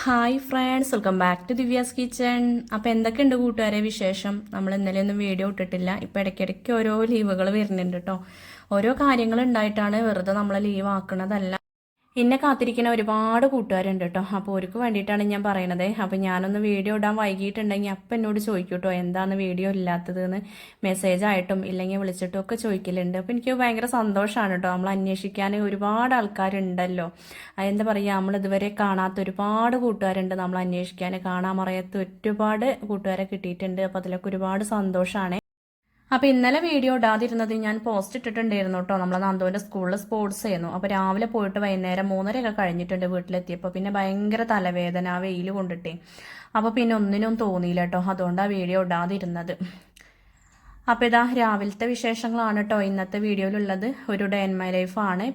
Hi friends welcome back to Divya's kitchen അപ്പോൾ എന്തൊക്കെയുണ്ട് കൂട്ടുകാരെ വിശേഷം? നമ്മൾ ഇന്നലെ ഒന്നും വീഡിയോ ഇട്ടിട്ടില്ല. ഇപ്പോൾ ഇടയ്ക്കിടയ്ക്ക് ഓരോ ലീവുകൾ വരുന്നുണ്ട് കേട്ടോ ഓരോ കാര്യങ്ങൾ ഉണ്ടായിട്ടാണ് വെറുതെ നമ്മളെ ലീവ് ആക്കണതല്ല. എന്നെ കാത്തിരിക്കുന്ന ഒരുപാട് കൂട്ടുകാരുണ്ട് കേട്ടോ. അപ്പോൾ അവർക്ക് വേണ്ടിയിട്ടാണ് ഞാൻ പറയണത്. അപ്പോൾ ഞാനൊന്ന് വീഡിയോ ഇടാൻ വൈകിട്ടുണ്ടെങ്കിൽ അപ്പം എന്നോട് ചോദിക്കും കേട്ടോ എന്താണ് വീഡിയോ ഇല്ലാത്തതെന്ന്? മെസ്സേജ് ആയിട്ടും ഇല്ലെങ്കിൽ വിളിച്ചിട്ടും ഒക്കെ ചോദിക്കലുണ്ട്. അപ്പോൾ എനിക്ക് ഭയങ്കര സന്തോഷമാണ് കേട്ടോ. നമ്മൾ അന്വേഷിക്കാൻ ഒരുപാട് ആൾക്കാരുണ്ടല്ലോ. എന്താ പറയുക നമ്മൾ ഇതുവരെ കാണാത്ത ഒരുപാട് കൂട്ടുകാരുണ്ട്. നമ്മൾ അന്വേഷിക്കാൻ കാണാൻ മറയത്ത് ഒരുപാട് കൂട്ടുകാരെ കിട്ടിയിട്ടുണ്ട്. അപ്പോൾ അതിലൊക്കെ ഒരുപാട് സന്തോഷമാണ് അപ്പോൾ ഇന്നലെ വീഡിയോ ഇടാതിരുന്നത് ഞാൻ പോസ്റ്റ് ഇട്ടിട്ടുണ്ടായിരുന്നു കേട്ടോ നമ്മളെ നന്ദുവിന്റെ സ്കൂളിൽ സ്പോർട്സ് ആയിരുന്നു. അപ്പോൾ രാവിലെ പോയിട്ട് വൈകുന്നേരം മൂന്നരയൊക്കെ കഴിഞ്ഞിട്ടുണ്ട് വീട്ടിലെത്തിയപ്പോൾ പിന്നെ ഭയങ്കര തലവേദന ആ വെയിൽ കൊണ്ടിട്ടേ. അപ്പോൾ പിന്നെ ഒന്നിനും തോന്നിയില്ല കേട്ടോ അതുകൊണ്ടാണ് വീഡിയോ ഇടാതിരുന്നത്. അപ്പോൾ ഇതാ രാവിലത്തെ വിശേഷങ്ങളാണ് കേട്ടോ ഇന്നത്തെ വീഡിയോയിലുള്ളത് ഒരു ഡേ ഇൻ മൈ ലൈഫാണ്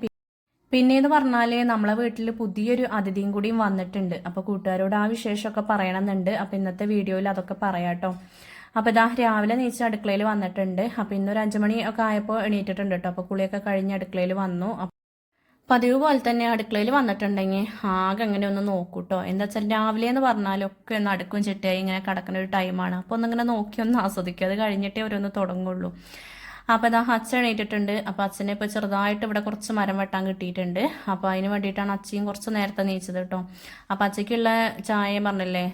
പിന്നെയെന്ന് പറഞ്ഞാൽ നമ്മളെ വീട്ടിൽ പുതിയൊരു അതിഥിയും കൂടിയും വന്നിട്ടുണ്ട്. അപ്പോൾ കൂട്ടുകാരോട് ആ വിശേഷമൊക്കെ പറയണമെന്നുണ്ട്. അപ്പോൾ ഇന്നത്തെ വീഡിയോയിൽ അതൊക്കെ പറയാം കേട്ടോ അപ്പോൾ ഇതാ രാവിലെ നീച്ച് അടുക്കളയിൽ വന്നിട്ടുണ്ട്. അപ്പോൾ ഇന്നൊരു അഞ്ചു മണി ഒക്കെ ആയപ്പോൾ എണീറ്റിട്ടുണ്ട് കേട്ടോ അപ്പോൾ കുളിയൊക്കെ കഴിഞ്ഞ് അടുക്കളയിൽ വന്നു. പതിവ് പോലെ തന്നെ അടുക്കളയിൽ വന്നിട്ടുണ്ടെങ്കിൽ ആകെ അങ്ങനെ ഒന്ന് നോക്കൂട്ടോ എന്താ വെച്ചാൽ രാവിലെ എന്ന് പറഞ്ഞാലൊക്കെ ഒന്ന് അടുക്കും ചിട്ടയായി ഇങ്ങനെ കിടക്കുന്ന ഒരു ടൈമാണ് അപ്പോൾ ഒന്നിങ്ങനെ നോക്കി ഒന്ന് ആസ്വദിക്കും. അത് കഴിഞ്ഞിട്ടേ അവരൊന്ന് തുടങ്ങുള്ളൂ. അപ്പോൾ അതാ അച്ഛൻ എണീറ്റിട്ടുണ്ട്. അപ്പോൾ അച്ഛനെ ഇപ്പോൾ ചെറുതായിട്ട് ഇവിടെ കുറച്ച് മരം വെട്ടാൻ കിട്ടിയിട്ടുണ്ട്. അപ്പോൾ അതിന് വേണ്ടിയിട്ടാണ് അച്ഛയും കുറച്ച് നേരത്തെ നീച്ചത് കേട്ടോ. അപ്പോൾ അച്ഛയ്ക്കുള്ള ചായ പറഞ്ഞില്ലേ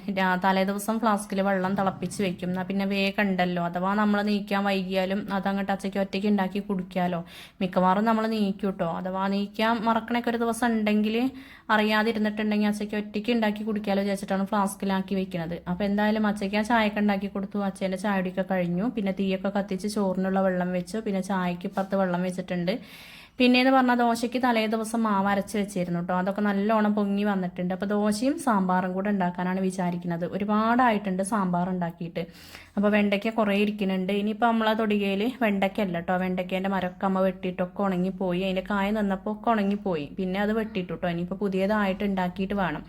തലേ ദിവസം ഫ്ലാസ്കിൽ വെള്ളം തിളപ്പിച്ച് വെക്കും. എന്നാൽ പിന്നെ വേഗം ഉണ്ടല്ലോ. അഥവാ നമ്മൾ നീക്കാൻ വൈകിയാലും അതങ്ങോട്ട് അച്ഛയ്ക്ക് ഒറ്റയ്ക്ക് ഉണ്ടാക്കി കുടിക്കാമല്ലോ മിക്കവാറും നമ്മൾ നീക്കും കേട്ടോ. അഥവാ നീക്കാൻ മറക്കണൊക്കെ ഒരു ദിവസം ഉണ്ടെങ്കിൽ അറിയാതിരുന്നിട്ടുണ്ടെങ്കിൽ അച്ഛയ്ക്ക് ഒറ്റയ്ക്ക് ഉണ്ടാക്കി കുടിക്കാമല്ലോ വിചാരിച്ചിട്ടാണ് ഫ്ലാസ്കിലാക്കി വെക്കുന്നത് അപ്പോൾ എന്തായാലും അച്ഛയ്ക്ക് ആ ചായയൊക്കെ ഉണ്ടാക്കി കൊടുത്തു. അച്ഛന്റെ ചായടിയൊക്കെ കഴിഞ്ഞു. പിന്നെ തീയൊക്കെ കത്തിച്ച് ചോറിനുള്ള വെള്ളം വെച്ചു. പിന്നെ ചായക്ക് ഇപ്പുറത്ത് വെള്ളം വെച്ചിട്ടുണ്ട്. പിന്നെയെന്ന് പറഞ്ഞാൽ ദോശയ്ക്ക് തലേ ദിവസം മാവ് അരച്ച് വെച്ചിരുന്നു കേട്ടോ അതൊക്കെ നല്ലോണം പൊങ്ങി വന്നിട്ടുണ്ട്. അപ്പോൾ ദോശയും സാമ്പാറും കൂടെ ഉണ്ടാക്കാനാണ് വിചാരിക്കുന്നത്. ഒരുപാടായിട്ടുണ്ട് സാമ്പാർ ഉണ്ടാക്കിയിട്ട്. അപ്പോൾ വെണ്ടയ്ക്ക കുറേ ഇരിക്കുന്നുണ്ട്. ഇനിയിപ്പോൾ നമ്മളെ തൊടികയിൽ വെണ്ടയ്ക്കല്ല കേട്ടോ വെണ്ടയ്ക്കേന്റെ മരക്കമ്മ വെട്ടിയിട്ടൊക്കെ ഉണങ്ങിപ്പോയി. അതിന്റെ കായ നിന്നപ്പോൾ ഒക്കെ ഉണങ്ങിപ്പോയി. പിന്നെ അത് വെട്ടിയിട്ടു കേട്ടോ ഇനിയിപ്പോൾ പുതിയതായിട്ട് ഉണ്ടാക്കിയിട്ട് വേണം.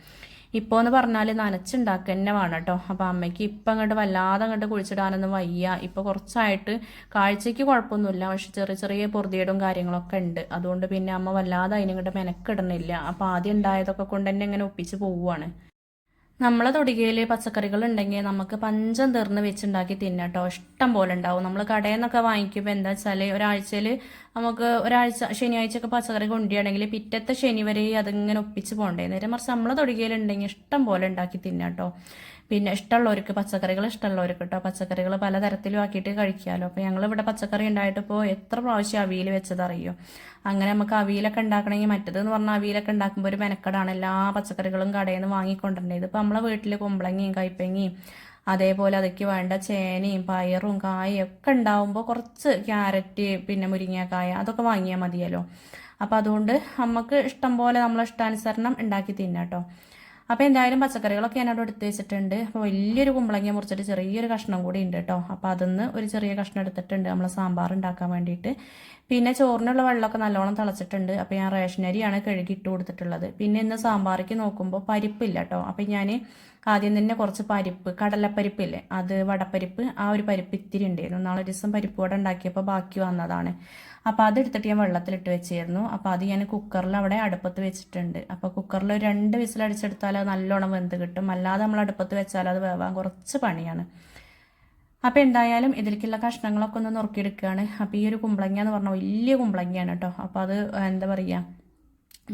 ഇപ്പോൾ എന്ന് പറഞ്ഞാൽ നനച്ചുണ്ടാക്കുക തന്നെ വേണം കേട്ടോ. അപ്പോൾ അമ്മയ്ക്ക് ഇപ്പം അങ്ങോട്ട് വല്ലാതെ അങ്ങോട്ട് കുഴിച്ചിടാനൊന്നും വയ്യ. ഇപ്പോൾ കുറച്ചായിട്ട് കാഴ്ചയ്ക്ക് കുഴപ്പമൊന്നുമില്ല. പക്ഷെ ചെറിയ ചെറിയ പൊറുതിയേടും കാര്യങ്ങളൊക്കെ ഉണ്ട്. അതുകൊണ്ട് പിന്നെ അമ്മ വല്ലാതെ അതിനിങ്ങോട്ട് മെനക്കിടണില്ല അപ്പോൾ ആദ്യം ഉണ്ടായതൊക്കെ കൊണ്ട് തന്നെ ഇങ്ങനെ ഒപ്പിച്ച് പോവുകയാണ് നമ്മളെ തൊടികയിൽ പച്ചക്കറികൾ ഉണ്ടെങ്കിൽ നമുക്ക് പഞ്ചം തീർന്ന് വെച്ചുണ്ടാക്കി തിന്നട്ടോ ഇഷ്ടം പോലെ ഉണ്ടാവും. നമ്മൾ കടയിൽ നിന്നൊക്കെ വാങ്ങിക്കുമ്പോൾ എന്താ വെച്ചാൽ ഒരാഴ്ചയിൽ നമുക്ക് ഒരാഴ്ച ശനിയാഴ്ച ഒക്കെ പച്ചക്കറി കൊണ്ടുവരികയാണെങ്കിൽ പിറ്റത്തെ ശനി വരെ അതിങ്ങനെ ഒപ്പിച്ച് പോകണ്ടേ? നേരെ മറിച്ച് നമ്മളെ തൊടികയിലുണ്ടെങ്കിൽ ഇഷ്ടം പോലെ ഉണ്ടാക്കി തിന്നാട്ടോ പിന്നെ ഇഷ്ടമുള്ളവർക്ക് പച്ചക്കറികൾ ഇഷ്ടമുള്ളവർക്ക് കേട്ടോ. പച്ചക്കറികൾ പലതരത്തിലും ആക്കിയിട്ട് കഴിക്കാമല്ലോ അപ്പോൾ ഞങ്ങൾ ഇവിടെ പച്ചക്കറി ഉണ്ടായിട്ട് ഇപ്പോൾ എത്ര പ്രാവശ്യം അവിയൽ വെച്ചതറിയോ? അങ്ങനെ നമുക്ക് അവിയലൊക്കെ ഉണ്ടാക്കണമെങ്കിൽ മറ്റേതെന്ന് പറഞ്ഞാൽ അവിയലൊക്കെ ഉണ്ടാക്കുമ്പോൾ ഒരു മെനക്കടാണ് എല്ലാ പച്ചക്കറികളും കടയിൽ നിന്ന് വാങ്ങിക്കൊണ്ടിരുന്നത് ഇപ്പോൾ നമ്മളെ വീട്ടിൽ കുമ്പളങ്ങയും കൈപ്പങ്ങയും അതേപോലെ അതൊക്കെ വേണ്ട ചേനയും പയറും കായും ഒക്കെ ഉണ്ടാവുമ്പോൾ കുറച്ച് ക്യാരറ്റ് പിന്നെ മുരിങ്ങക്കായ അതൊക്കെ വാങ്ങിയാൽ മതിയല്ലോ. അപ്പോൾ അതുകൊണ്ട് നമുക്ക് ഇഷ്ടം പോലെ നമ്മളെ ഇഷ്ടാനുസരണം ഉണ്ടാക്കി തിന്നാട്ടോ അപ്പോൾ എന്തായാലും പച്ചക്കറികളൊക്കെ ഞാനവിടെ എടുത്ത് വെച്ചിട്ടുണ്ട്. അപ്പോൾ വലിയൊരു കുമ്പളങ്ങ മുറിച്ചിട്ട് ചെറിയൊരു കഷ്ണം കൂടി ഉണ്ട് കേട്ടോ അപ്പോൾ അതൊന്ന് ഒരു ചെറിയ കഷ്ണം എടുത്തിട്ടുണ്ട് നമ്മൾ സാമ്പാർ ഉണ്ടാക്കാൻ വേണ്ടിയിട്ട്. പിന്നെ ചോറിനുള്ള വെള്ളമൊക്കെ നല്ലോണം തിളച്ചിട്ടുണ്ട്. അപ്പോൾ ഞാൻ റേഷനരിയാണ് കഴുകി ഇട്ട് കൊടുത്തിട്ടുള്ളത്. പിന്നെ ഇന്ന് സാമ്പാറിക്ക് നോക്കുമ്പോൾ പരിപ്പില്ല കേട്ടോ അപ്പോൾ ഞാൻ ആദ്യം തന്നെ കുറച്ച് പരിപ്പ് കടലപ്പരിപ്പില്ലേ? അത് വടപ്പരിപ്പ് ആ ഒരു പരിപ്പ് ഇത്തിരി ഉണ്ടായിരുന്നു. നാളെ ദിവസം പരിപ്പ് വട ഉണ്ടാക്കിയപ്പോൾ ബാക്കി വന്നതാണ്. അപ്പോൾ അതെടുത്തിട്ട് ഞാൻ വെള്ളത്തിലിട്ട് വെച്ചിരുന്നു. അപ്പോൾ അത് ഞാൻ കുക്കറിൽ അവിടെ അടുപ്പത്ത് വെച്ചിട്ടുണ്ട്. അപ്പോൾ കുക്കറിൽ ഒരു രണ്ട് വിസിലടിച്ചെടുത്താൽ അത് നല്ലോണം വെന്ത് കിട്ടും. അല്ലാതെ നമ്മൾ അടുപ്പത്ത് വെച്ചാൽ അത് വേവാൻ കുറച്ച് പണിയാണ്. അപ്പോൾ എന്തായാലും ഇതിലേക്കുള്ള കഷ്ണങ്ങളൊക്കെ ഒന്ന് നുറുക്കിയെടുക്കുകയാണ്. അപ്പോൾ ഈ ഒരു കുമ്പളങ്ങ എന്ന് പറഞ്ഞാൽ വലിയ കുമ്പളങ്ങയാണ് കേട്ടോ. അപ്പോൾ അത് എന്താ പറയുക?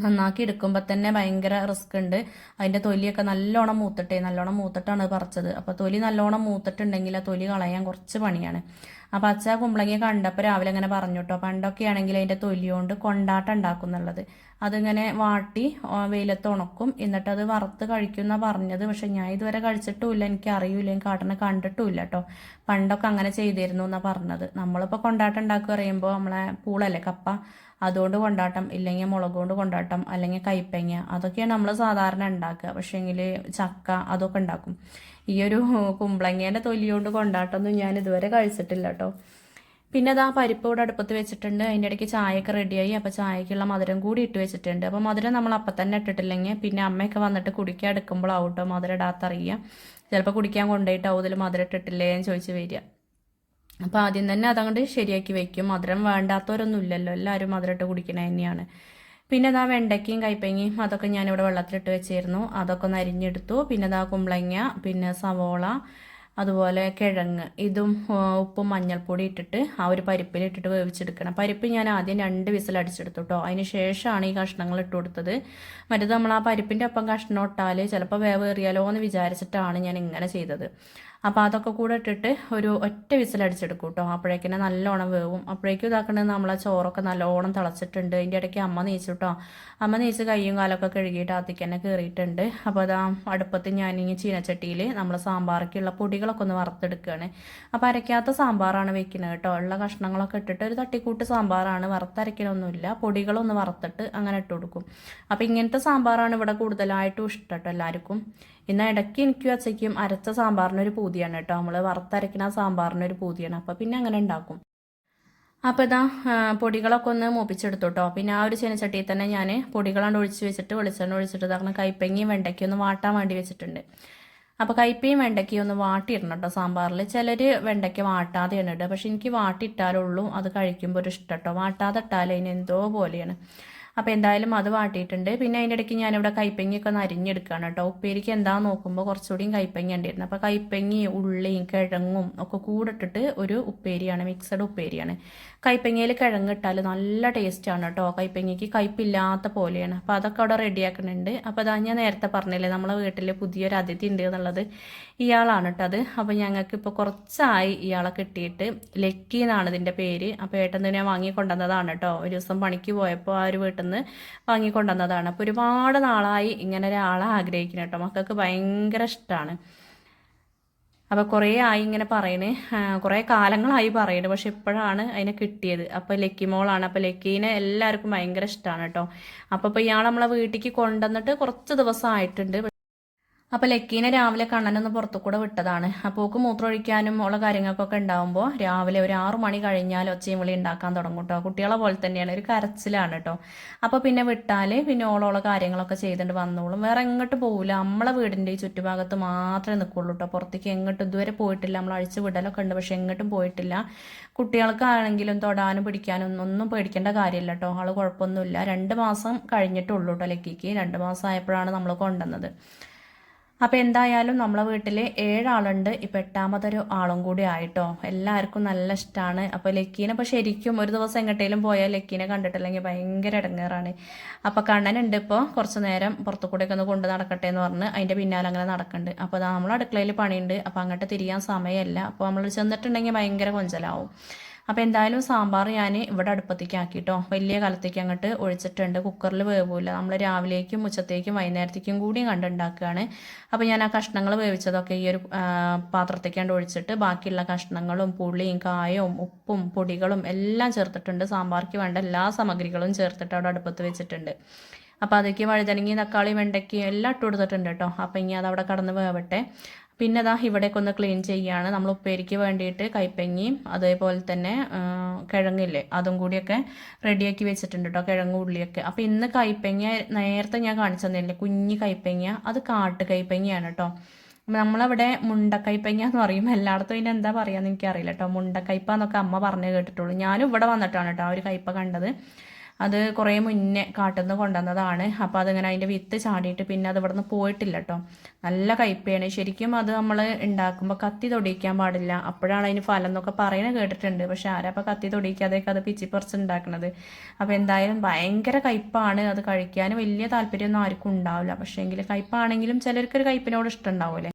നന്നാക്കി എടുക്കുമ്പോൾ തന്നെ ഭയങ്കര റിസ്ക് ഉണ്ട്. അതിന്റെ തൊലിയൊക്കെ നല്ലോണം മൂത്തിട്ടേ നല്ലോണം മൂത്തിട്ടാണ് പറിച്ചത്. അപ്പോൾ തൊലി നല്ലോണം മൂത്തിട്ടുണ്ടെങ്കിൽ ആ തൊലി കളയാൻ കുറച്ച് പണിയാണ്. അപ്പോൾ അച്ഛ കുമ്പളങ്ങ കണ്ടപ്പോൾ രാവിലെ അങ്ങനെ പറഞ്ഞു കേട്ടോ പണ്ടൊക്കെ ആണെങ്കിൽ അതിന്റെ തൊലി കൊണ്ട് കൊണ്ടാട്ടം ഉണ്ടാക്കും എന്നുള്ളത് അതിങ്ങനെ വാട്ടി വെയിലത്ത് ഉണക്കും. എന്നിട്ട് അത് വറുത്ത് കഴിക്കുന്ന പറഞ്ഞത്. പക്ഷെ ഞാൻ ഇതുവരെ കഴിച്ചിട്ടുമില്ല. എനിക്ക് അറിയില്ല. ഞാൻ കാട്ടനെ കണ്ടിട്ടുമില്ല കേട്ടോ പണ്ടൊക്കെ അങ്ങനെ ചെയ്തിരുന്നു എന്നാണ് പറഞ്ഞത്. നമ്മളിപ്പോൾ കൊണ്ടാട്ടം ഉണ്ടാക്കുക പറയുമ്പോൾ നമ്മളെ പൂളല്ലേ കപ്പ? അതുകൊണ്ട് കൊണ്ടാട്ടം ഇല്ലെങ്കിൽ മുളക് കൊണ്ട് കൊണ്ടാട്ടം അല്ലെങ്കിൽ കൈപ്പങ്ങ അതൊക്കെയാണ് നമ്മൾ സാധാരണ ഉണ്ടാക്കുക. പക്ഷേങ്കിൽ ചക്ക അതൊക്കെ ഉണ്ടാക്കും. ഈ ഒരു കുമ്പളങ്ങേന്റെ തൊലി കൊണ്ട് കൊണ്ടാട്ടമൊന്നും ഞാൻ ഇതുവരെ കഴിച്ചിട്ടില്ല കേട്ടോ. പിന്നെ അത് ആ പരിപ്പ് ഇവിടെ അടുപ്പത്ത് വെച്ചിട്ടുണ്ട്. അതിന്റെ ഇടയ്ക്ക് ചായയൊക്കെ റെഡിയായി. അപ്പോൾ ചായക്കുള്ള മധുരം കൂടി ഇട്ട് വെച്ചിട്ടുണ്ട്. അപ്പോൾ മധുരം നമ്മൾ അപ്പം തന്നെ ഇട്ടിട്ടില്ലെങ്കിൽ പിന്നെ അമ്മയൊക്കെ വന്നിട്ട് കുടിക്കാൻ എടുക്കുമ്പോഴാവട്ടോ മധുരം ഇടാത്തറിയുക. ചിലപ്പോൾ കുടിക്കാൻ കൊണ്ടുപോയിട്ടാവും ഇതിൽ മധുരം ഇട്ടിട്ടില്ലേ എന്ന് ചോദിച്ച് വരിക. അപ്പോൾ ആദ്യം തന്നെ അതങ്ങോട്ട് ശരിയാക്കി വെക്കും. മധുരം വേണ്ടാത്തവരൊന്നും ഇല്ലല്ലോ എല്ലാവരും മധുരം ഇട്ട് കുടിക്കണ തന്നെയാണ്. പിന്നെ ഇതാ വെണ്ടയ്ക്കയും കൈപ്പങ്ങയും അതൊക്കെ ഞാനിവിടെ വെള്ളത്തിലിട്ട് വെച്ചിരുന്നു. അതൊക്കെ ഒന്ന് അരിഞ്ഞെടുത്തു. പിന്നെ ഇതാ കുമ്പളങ്ങ പിന്നെ സവോള അതുപോലെ കിഴങ്ങ്. ഇതും ഉപ്പും മഞ്ഞൾപ്പൊടി ഇട്ടിട്ട് ആ ഒരു പരിപ്പിൽ ഇട്ടിട്ട് വേവിച്ചെടുക്കണം. പരിപ്പ് ഞാൻ ആദ്യം രണ്ട് വിസിൽ അടിച്ചെടുത്തു കേട്ടോ അതിന് ശേഷമാണ് ഈ കഷ്ണങ്ങൾ ഇട്ട് കൊടുത്തത്. മറ്റേത് നമ്മൾ ആ പരിപ്പിന്റെ ഒപ്പം കഷ്ണം ഇട്ടാൽ ചിലപ്പോൾ വേവേറിയാലോ എന്ന് വിചാരിച്ചിട്ടാണ് ഞാൻ ഇങ്ങനെ ചെയ്തത്. അപ്പോൾ അതൊക്കെ കൂടെ ഇട്ടിട്ട് ഒരു ഒറ്റ വിസിലടിച്ചെടുക്കും കേട്ടോ അപ്പോഴേക്കിനെ നല്ലോണം വേവും. അപ്പോഴേക്കും ഇതാക്കണത് നമ്മളെ ചോറൊക്കെ നല്ലോണം തിളച്ചിട്ടുണ്ട്. അതിന്റെ ഇടയ്ക്ക് അമ്മ നീച്ചു കേട്ടോ അമ്മ നീച്ച് കയ്യും കാലൊക്കെ കഴുകിയിട്ട് അതിക്ക് തന്നെ കയറിയിട്ടുണ്ട് അപ്പോൾ അതാ അടുപ്പത്ത് ഞാനിങ്ങി ചീനച്ചട്ടിയിൽ നമ്മൾ സാമ്പാറൊക്കെയുള്ള പൊടികളൊക്കെ ഒന്ന് വറുത്തെടുക്കുകയാണ് അപ്പോൾ അരയ്ക്കാത്ത സാമ്പാറാണ് വെക്കുന്നത് കേട്ടോ ഉള്ള കഷ്ണങ്ങളൊക്കെ ഇട്ടിട്ട് ഒരു തട്ടിക്കൂട്ട് സാമ്പാറാണ്. വറുത്തരയ്ക്കലൊന്നുമില്ല. പൊടികളൊന്ന് വറുത്തിട്ട് അങ്ങനെ ഇട്ട് കൊടുക്കും. അപ്പോൾ ഇങ്ങനത്തെ സാമ്പാറാണ് ഇവിടെ കൂടുതലായിട്ടും ഇഷ്ടം കേട്ടോ എല്ലാവർക്കും ഇന്ന് ഇടയ്ക്ക് എനിക്കും അച്ചയ്ക്കും അരച്ച സാമ്പാറിനൊരു പൂതിയാണ് കേട്ടോ. നമ്മൾ വറുത്തരയ്ക്കുന്ന സാമ്പാറിനൊരു പൂതിയാണ്. അപ്പോൾ പിന്നെ അങ്ങനെ ഉണ്ടാക്കും. അപ്പോൾ ഇതാ പൊടികളൊക്കെ ഒന്ന് മൂപ്പിച്ചെടുത്തോട്ടോ പിന്നെ ആ ഒരു ചീനച്ചട്ടിയിൽ തന്നെ ഞാൻ പൊടികളാണ്ട് ഒഴിച്ച് വെച്ചിട്ട് വെളിച്ചെണ്ണ ഒഴിച്ചിട്ട് ഇതാക്കണം കൈപ്പങ്ങിയും വെണ്ടയ്ക്കും ഒന്ന് വാട്ടാൻ വേണ്ടി വെച്ചിട്ടുണ്ട്. അപ്പോൾ കൈപ്പയും വെണ്ടയ്ക്കയും ഒന്ന് വാട്ടിയിടണം കേട്ടോ സാമ്പാറിൽ ചിലർ വെണ്ടയ്ക്ക വാട്ടാതെയാണ് ഇടുക. പക്ഷെ എനിക്ക് വാട്ടിയിട്ടാലുള്ളൂ അത് കഴിക്കുമ്പോൾ ഒരു ഇഷ്ടം കേട്ടോ. വാട്ടാതെ ഇട്ടാൽ അതിന് എന്തോ പോലെയാണ്. അപ്പോൾ എന്തായാലും അത് വാട്ടിയിട്ടുണ്ട്. പിന്നെ അതിന്റെ ഇടയ്ക്ക് ഞാനിവിടെ കൈപ്പങ്ങിയൊക്കെ ഒന്ന് അരിഞ്ഞെടുക്കുകയാണ് കേട്ടോ. ഉപ്പേരിക്ക് എന്താ നോക്കുമ്പോൾ കുറച്ചുകൂടിയും കൈപ്പങ്ങി ഉണ്ടായിരുന്നു. അപ്പോൾ കൈപ്പങ്ങി ഉള്ളിയും കിഴങ്ങും ഒക്കെ കൂടെ ഇട്ടിട്ട് ഒരു ഉപ്പേരിയാണ് മിക്സഡ് ഉപ്പേരിയാണ്. കൈപ്പങ്ങയിൽ കിഴങ്ങിട്ടാൽ നല്ല ടേസ്റ്റാണ് കേട്ടോ കൈപ്പങ്ങയ്ക്ക് കയ്പില്ലാത്ത പോലെയാണ്. അപ്പോൾ അതൊക്കെ അവിടെ റെഡിയാക്കുന്നുണ്ട് അപ്പോൾ അതാ ഞാൻ നേരത്തെ പറഞ്ഞില്ലേ നമ്മളെ വീട്ടിൽ പുതിയൊരു അതിഥി ഉണ്ട് എന്നുള്ളത്. ഇയാളാണ് കേട്ടോ അത്. അപ്പോൾ ഞങ്ങൾക്ക് ഇപ്പോൾ കുറച്ചായി ഇയാളെ കിട്ടിയിട്ട്. ലക്കി എന്നാണ് ഇതിന്റെ പേര്. അപ്പോൾ ഏട്ടൻ തന്നെ വാങ്ങി കൊണ്ടുവന്നതാണ് കേട്ടോ ഒരു ദിവസം പണിക്ക് പോയപ്പോൾ ആ ഒരു വീട്ടിൽ നിന്ന് വാങ്ങി കൊണ്ടുവന്നതാണ്. അപ്പോൾ ഒരുപാട് നാളായി ഇങ്ങനെ ഒരാളെ ആഗ്രഹിക്കുന്നു കേട്ടോ മക്കൾക്ക് ഭയങ്കര ഇഷ്ടമാണ് അപ്പോൾ കുറേ ആയി ഇങ്ങനെ പറയണേ. കുറേ കാലങ്ങളായി പറയണേ പക്ഷെ ഇപ്പോഴാണ് അതിനെ കിട്ടിയത്. അപ്പോൾ ലക്കി മോളാണ്. അപ്പോൾ ലക്കീനെ എല്ലാവർക്കും ഭയങ്കര ഇഷ്ടമാണ് കേട്ടോ. അപ്പോൾ ഇപ്പോൾ ഇയാൾ നമ്മളെ വീട്ടിലേക്ക് കൊണ്ടുവന്നിട്ട് കുറച്ച് ദിവസം ആയിട്ടുണ്ട്. അപ്പോൾ ലക്കീനെ രാവിലെ കണ്ണനൊന്ന് പുറത്തു കൂടെ വിട്ടതാണ്. അപ്പോൾ ഓക്ക് മൂത്രമൊഴിക്കാനും ഉള്ള കാര്യങ്ങൾക്കൊക്കെ ഉണ്ടാകുമ്പോൾ രാവിലെ ഒരു ആറു മണി കഴിഞ്ഞാൽ ഒച്ചയും വിളി ഉണ്ടാക്കാൻ തുടങ്ങും കേട്ടോ കുട്ടികളെ പോലെ തന്നെയാണ്. ഒരു കരച്ചിലാണ് കേട്ടോ അപ്പോൾ പിന്നെ വിട്ടാൽ പിന്നെ ഓളോള കാര്യങ്ങളൊക്കെ ചെയ്തിട്ട് വന്നോളും. വേറെ എങ്ങോട്ട് പോകില്ല നമ്മളെ വീടിന്റെ ഈ ചുറ്റുഭാഗത്ത് മാത്രമേ നിൽക്കുള്ളൂ കേട്ടോ പുറത്തേക്ക് എങ്ങോട്ടും ഇതുവരെ പോയിട്ടില്ല. നമ്മൾ അഴിച്ചു വിടലൊക്കെ ഉണ്ട് പക്ഷെ എങ്ങോട്ടും പോയിട്ടില്ല. കുട്ടികൾക്കാണെങ്കിലും തൊടാനും പിടിക്കാനും ഒന്നും പേടിക്കേണ്ട കാര്യമില്ല കേട്ടോ ആൾ കുഴപ്പമൊന്നുമില്ല. രണ്ട് മാസം കഴിഞ്ഞിട്ടുള്ളൂ കേട്ടോ ലക്കിക്ക്. രണ്ട് മാസം ആയപ്പോഴാണ് നമ്മൾ കൊണ്ടുവന്നത്. അപ്പോൾ എന്തായാലും നമ്മളെ വീട്ടിൽ ഏഴാളുണ്ട്. ഇപ്പോൾ എട്ടാമതൊരു ആളും കൂടി ആയിട്ടോ. എല്ലാവർക്കും നല്ല ഇഷ്ടമാണ് അപ്പോൾ ലക്കീനെ ഇപ്പോൾ ശരിക്കും ഒരു ദിവസം എങ്ങോട്ടേലും പോയാൽ ലക്കീനെ കണ്ടിട്ടില്ലെങ്കിൽ ഭയങ്കര ഇടങ്ങേറാണ് അപ്പോൾ കണ്ണനുണ്ട് ഇപ്പോൾ കുറച്ച് നേരം പുറത്തു കൂടെയൊക്കെ ഒന്ന് കൊണ്ട് നടക്കട്ടെ എന്ന് പറഞ്ഞ് അതിന്റെ പിന്നാലെ അങ്ങനെ നടക്കുന്നുണ്ട് അപ്പോൾ നമ്മൾ അടുക്കളയിൽ പണിയുണ്ട്. അപ്പോൾ അങ്ങോട്ട് തിരിയാൻ സമയമല്ല അപ്പോൾ നമ്മൾ ചെന്നിട്ടുണ്ടെങ്കിൽ ഭയങ്കര കൊഞ്ചലാവും. അപ്പോൾ എന്തായാലും സാമ്പാർ ഞാൻ ഇവിടെ അടുപ്പത്തേക്ക് വലിയ കലത്തേക്ക് അങ്ങോട്ട് ഒഴിച്ചിട്ടുണ്ട്. കുക്കറിൽ വേവില്ല. നമ്മൾ രാവിലേക്കും ഉച്ചത്തേക്കും വൈകുന്നേരത്തേക്കും കൂടി കണ്ടുണ്ടാക്കുകയാണ് അപ്പോൾ ഞാൻ ആ കഷ്ണങ്ങൾ വേവിച്ചതൊക്കെ ഈ ഒരു പാത്രത്തേക്കാണ്ട് ഒഴിച്ചിട്ട് ബാക്കിയുള്ള കഷ്ണങ്ങളും പുളിയും കായവും ഉപ്പും പൊടികളും എല്ലാം ചേർത്തിട്ടുണ്ട്. സാമ്പാർക്ക് വേണ്ട എല്ലാ സാമഗ്രികളും ചേർത്തിട്ട് അവിടെ അടുപ്പത്ത് വെച്ചിട്ടുണ്ട്. അപ്പോൾ അതൊക്കെ വഴുതനങ്ങി തക്കാളി വെണ്ടയ്ക്ക് എല്ലാം ഇട്ട് കൊടുത്തിട്ടുണ്ട് കേട്ടോ. അപ്പോൾ ഇനി അത് അവിടെ കടന്ന് വേവട്ടെ. പിന്നെ ഇതാ ഇവിടേക്ക് ഒന്ന് ക്ലീൻ ചെയ്യുകയാണ് നമ്മൾ ഉപ്പേരിക്ക് വേണ്ടിയിട്ട് കൈപ്പങ്ങിയും അതേപോലെ തന്നെ കിഴങ്ങില്ലേ അതും കൂടിയൊക്കെ റെഡിയാക്കി വെച്ചിട്ടുണ്ട് കേട്ടോ കിഴങ്ങ് ഉള്ളിയൊക്കെ. അപ്പോൾ ഇന്ന് കൈപ്പങ്ങ നേരത്തെ ഞാൻ കാണിച്ചു തന്നില്ലേ കുഞ്ഞി കൈപ്പങ്ങ. അത് കാട്ട് കൈപ്പങ്ങയാണ് കേട്ടോ നമ്മളവിടെ മുണ്ടക്കൈപ്പങ്ങ എന്ന് പറയും എല്ലായിടത്തും ഇതിന് എന്താ പറയാന്ന് എനിക്കറിയില്ല കേട്ടോ മുണ്ടക്കൈപ്പ എന്നൊക്കെ അമ്മ പറഞ്ഞു കേട്ടിട്ടുള്ളൂ. ഞാനും ഇവിടെ വന്നിട്ടാണ് കേട്ടോ ആ ഒരു കൈപ്പ കണ്ടത്. അത് കുറേ മുന്നേ കാട്ടിൽ നിന്ന് കൊണ്ടുവന്നതാണ്. അപ്പോൾ അതിങ്ങനെ അതിന്റെ വിത്ത് ചാടിയിട്ട് പിന്നെ അത് ഇവിടുന്ന് പോയിട്ടില്ല കേട്ടോ നല്ല കയ്പയാണ് ശരിക്കും അത് നമ്മൾ ഉണ്ടാക്കുമ്പോൾ കത്തി തൊടിയിക്കാൻ പാടില്ല. അപ്പോഴാണ് അതിന് ഫലം എന്നൊക്കെ പറയുന്നത് കേട്ടിട്ടുണ്ട്. പക്ഷെ ആരാ കത്തി തൊടിയിക്കാതെയൊക്കെ അത് പിച്ചിപ്പറിച്ച് ഉണ്ടാക്കുന്നത് അപ്പോൾ എന്തായാലും ഭയങ്കര കയ്പാണ്. അത് കഴിക്കാൻ വലിയ താല്പര്യമൊന്നും ആർക്കും ഉണ്ടാവില്ല. പക്ഷേ എങ്കിൽ കയ്പാണെങ്കിലും ചിലർക്കൊരു കയ്പിനോട് ഇഷ്ടം ഉണ്ടാവില്ലേ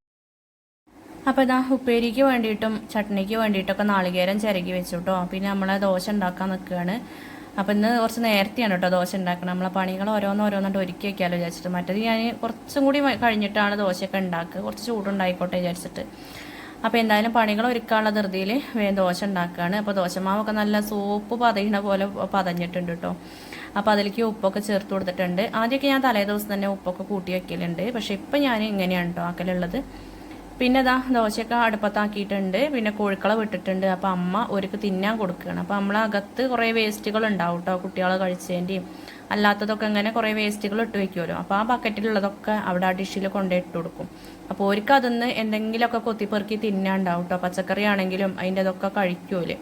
അപ്പോൾ ഇതാ ഉപ്പേരിക്ക് വേണ്ടിയിട്ടും ചട്നിക്ക് വേണ്ടിയിട്ടൊക്കെ നാളികേരം ചിരകി വെച്ചു കേട്ടോ പിന്നെ നമ്മളെ ദോശ ഉണ്ടാക്കാൻ നിൽക്കുകയാണ് അപ്പോൾ ഇന്ന് കുറച്ച് നേരത്തെയാണ് കേട്ടോ ദോശ ഉണ്ടാക്കണം നമ്മളെ പണികൾ ഓരോന്നോരോന്നായിട്ട് ഒരുക്കി വയ്ക്കാമല്ലോ വിചാരിച്ചിട്ട്. മറ്റേത് ഞാൻ കുറച്ചും കൂടി കഴിഞ്ഞിട്ടാണ് ദോശയൊക്കെ ഉണ്ടാക്കുക. കുറച്ച് ചൂടുണ്ടായിക്കോട്ടെ വിചാരിച്ചിട്ട്. അപ്പോൾ എന്തായാലും പണികൾ ഒരുക്കാനുള്ള ധൃതിയിൽ വേഗം ദോശ ഉണ്ടാക്കുകയാണ്. അപ്പോൾ ദോശമാവൊക്കെ നല്ല സൂപ്പ് പതയണ പോലെ പതഞ്ഞിട്ടുണ്ട് കേട്ടോ. അപ്പോൾ അതിലേക്ക് ഉപ്പൊക്കെ ചേർത്ത് കൊടുത്തിട്ടുണ്ട്. ആദ്യമൊക്കെ ഞാൻ തലേ ദിവസം തന്നെ ഉപ്പൊക്കെ കൂട്ടി വയ്ക്കലുണ്ട് പക്ഷേ ഇപ്പം ഞാൻ ഇങ്ങനെയാണ് കേട്ടോ ആക്കലുള്ളത്. പിന്നെ ഇതാ ദോശയൊക്കെ അടുപ്പത്താക്കിയിട്ടുണ്ട്. പിന്നെ കോഴിക്കള വിട്ടിട്ടുണ്ട്. അപ്പോൾ അമ്മ ഒരുക്ക് തിന്നാൻ കൊടുക്കുകയാണ് നമ്മൾ അകത്ത് കുറേ വേസ്റ്റുകൾ ഉണ്ടാവും കേട്ടോ കുട്ടികളെ കഴിച്ചതിന്റെയും അല്ലാത്തതൊക്കെ ഇങ്ങനെ കുറേ വേസ്റ്റുകൾ ഇട്ട് വെക്കുമല്ലോ അപ്പോൾ ആ ബക്കറ്റിലുള്ളതൊക്കെ അവിടെ ആ ഡിഷിൽ കൊണ്ടുപോയി ഇട്ട് കൊടുക്കും. അപ്പോൾ ഒരുക്ക് അതൊന്ന് എന്തെങ്കിലുമൊക്കെ കൊത്തിപ്പെറുക്കി തിന്നാണ്ടാവും കേട്ടോ പച്ചക്കറി ആണെങ്കിലും അതിന്റെ അതൊക്കെ കഴിക്കുമല്ലേ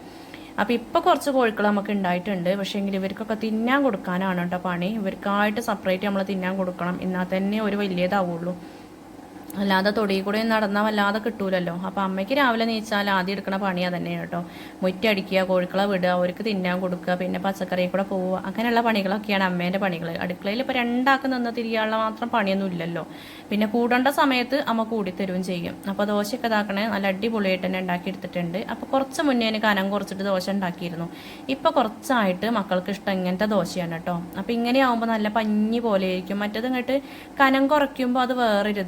അപ്പോൾ ഇപ്പോൾ കുറച്ച് കോഴികൾ നമുക്ക് ഉണ്ടായിട്ടുണ്ട് പക്ഷേ എങ്കിൽ ഇവർക്കൊക്കെ തിന്നാൻ കൊടുക്കാനാണ് കേട്ടോ പണി. ഇവർക്കായിട്ട് സെപ്പറേറ്റ് നമ്മൾ തിന്നാൻ കൊടുക്കണം. എന്നാൽ തന്നെ ഒരു വലിയതാവുള്ളൂ. അല്ലാതെ തൊടിയിൽ കൂടെ നടന്നാൽ വല്ലാതെ കിട്ടൂലല്ലോ. അപ്പോൾ അമ്മയ്ക്ക് രാവിലെ നീച്ചാൽ ആദ്യം എടുക്കണ പണിയാ തന്നെയാണ് കേട്ടോ. മുറ്റടിക്കുക കോഴിക്കളെ വിടുക അവർക്ക് തിന്നാൻ കൊടുക്കുക പിന്നെ പച്ചക്കറി കൂടെ പോവുക. അങ്ങനെയുള്ള പണികളൊക്കെയാണ് അമ്മേന്റെ പണികൾ. അടുക്കളയിൽ ഇപ്പോൾ രണ്ടാൾക്ക് നിന്ന് തിരിയാനുള്ള മാത്രം പണിയൊന്നും ഇല്ലല്ലോ. പിന്നെ കൂടേണ്ട സമയത്ത് അമ്മ കൂടി തരുകയും ചെയ്യും. അപ്പോൾ ദോശയൊക്കെ ഇതാക്കണേ നല്ല അടിപൊളിയായിട്ട് തന്നെ ഉണ്ടാക്കി എടുത്തിട്ടുണ്ട്. അപ്പോൾ കുറച്ച് മുന്നേ എനിക്ക് കനം കുറച്ചിട്ട് ദോശ ഉണ്ടാക്കിയിരുന്നു. ഇപ്പോൾ കുറച്ചായിട്ട് മക്കൾക്ക് ഇഷ്ടം ഇങ്ങനത്തെ ദോശയാണ് കേട്ടോ. അപ്പോൾ ഇങ്ങനെ ആവുമ്പോൾ നല്ല പഞ്ഞി പോലെ ആയിരിക്കും. മറ്റത് ഇങ്ങോട്ട് കനം കുറയ്ക്കുമ്പോൾ അത് വേറൊരു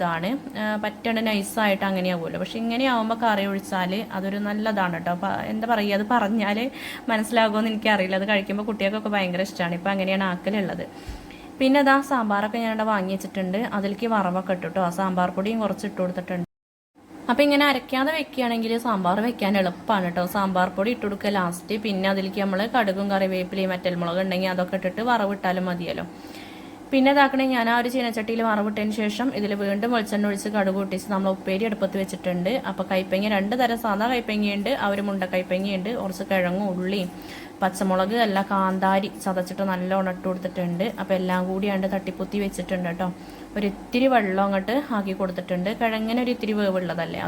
ഇതാണ് പറ്റണ നൈസായിട്ട് അങ്ങനെ ആവുമല്ലോ പക്ഷെ ഇങ്ങനെ ആവുമ്പോൾ കറി ഒഴിച്ചാൽ അതൊരു നല്ലതാണ് കേട്ടോ അപ്പോൾ എന്താ പറയുക അത് പറഞ്ഞാൽ മനസ്സിലാകുമെന്ന് എനിക്കറിയില്ല. അത് കഴിക്കുമ്പോൾ കുട്ടികൾക്കൊക്കെ ഭയങ്കര ഇഷ്ടമാണ് ഇപ്പോൾ അങ്ങനെയാണ് ആക്കലുള്ളത്. പിന്നെ അതാ സാമ്പാറൊക്കെ ഞാനിവിടെ വാങ്ങി വെച്ചിട്ടുണ്ട്. അതിലേക്ക് വറവൊക്കെ ഇട്ടു കേട്ടോ സാമ്പാർ പൊടിയും കുറച്ച് ഇട്ട് കൊടുത്തിട്ടുണ്ട്. അപ്പോൾ ഇങ്ങനെ അരയ്ക്കാതെ വെക്കുകയാണെങ്കിൽ സാമ്പാർ വെക്കാൻ എളുപ്പമാണ് കേട്ടോ സാമ്പാർ പൊടി ഇട്ട് കൊടുക്കുക ലാസ്റ്റ് പിന്നെ അതിലേക്ക് നമ്മൾ കടുകും കറിവേപ്പിലയും മറ്റൽമുളക് ഉണ്ടെങ്കിൽ അതൊക്കെ ഇട്ടിട്ട് വറവിട്ടാലും മതിയല്ലോ. പിന്നെ ഇതാക്കണേ ഞാൻ ആ ഒരു ചീനച്ചട്ടിയിൽ വറവിട്ടതിന് ശേഷം ഇതിൽ വീണ്ടും വെളിച്ചെണ്ണ ഒഴിച്ച് കടുക് നമ്മൾ ഉപ്പേരി അടുപ്പത്ത് വെച്ചിട്ടുണ്ട്. അപ്പോൾ കൈപ്പങ്ങി രണ്ട് തരം സാധാ കൈപ്പങ്ങയുണ്ട് ആ ഒരു മുണ്ട കൈപ്പങ്ങയുണ്ട് കുറച്ച് കിഴങ്ങും ഉള്ളിയും പച്ചമുളക് അല്ല കാന്താരി ചതച്ചിട്ട് നല്ലോണം ഇട്ട് കൊടുത്തിട്ടുണ്ട്. അപ്പോൾ എല്ലാം കൂടി കൂടിയാണ്ട് തട്ടിപ്പൊത്തി വെച്ചിട്ടുണ്ട് കേട്ടോ. ഒരു ഇത്തിരി വെള്ളം അങ്ങോട്ട് ആക്കി കൊടുത്തിട്ടുണ്ട്. കിഴങ്ങിന് ഒരു ഇത്തിരി വേവുള്ളതല്ലേ?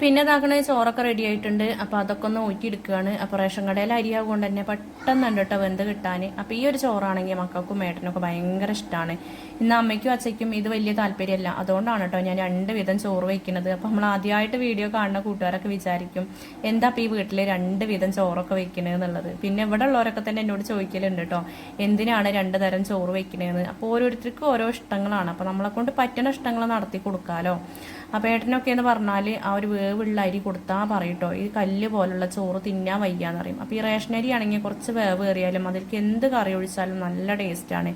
പിന്നെ ഇതാക്കണ ചോറൊക്കെ റെഡി ആയിട്ടുണ്ട്. അപ്പോൾ അതൊക്കെ ഒന്ന് ഊറ്റിയെടുക്കുകയാണ്. അപ്പോൾ റേഷൻ കടയിൽ അരിയാകൊണ്ട് തന്നെ പെട്ടെന്ന് കണ്ടിട്ട് വെന്ത് കിട്ടാൻ അപ്പോൾ ഈ ഒരു ചോറാണെങ്കിൽ മക്കൾക്കും മേട്ടനൊക്കെ ഭയങ്കര ഇഷ്ടമാണ് ഇന്ന് അമ്മയ്ക്കും അച്ഛയ്ക്കും ഇത് വലിയ താല്പര്യമല്ല. അതുകൊണ്ടാണ് കേട്ടോ ഞാൻ രണ്ട് വിധം ചോറ് വെക്കുന്നത്. അപ്പോൾ നമ്മൾ ആദ്യമായിട്ട് വീഡിയോ കാണുന്ന കൂട്ടുകാരൊക്കെ വിചാരിക്കും എന്താ അപ്പോൾ ഈ വീട്ടിൽ രണ്ട് വിധം ചോറൊക്കെ എന്നുള്ളത്. പിന്നെ ഇവിടെ ഉള്ളവരൊക്കെ തന്നെ എന്നോട് ചോദിക്കലുണ്ട് കേട്ടോ എന്തിനാണ് രണ്ട് തരം ചോറ് വെക്കണേന്ന്? അപ്പോൾ ഓരോരുത്തർക്കും ഓരോ ഇഷ്ടങ്ങളാണ്. അപ്പോൾ നമ്മളെ കൊണ്ട് പറ്റുന്ന ഇഷ്ടങ്ങൾ നടത്തി കൊടുക്കാമല്ലോ അപ്പോൾ ഏട്ടനൊക്കെ എന്ന് പറഞ്ഞാൽ ആ ഒരു വേവുള്ള അരി കൊടുത്താൽ പറയട്ടോ. ഈ കല്ല് പോലുള്ള ചോറ് തിന്നാൻ വയ്യാന്ന് പറയും. അപ്പോൾ ഈ റേഷൻ അരി ആണെങ്കിൽ കുറച്ച് വേവ് ഏറിയാലും അതിലേക്ക് എന്ത് കറി ഒഴിച്ചാലും നല്ല ടേസ്റ്റാണ്.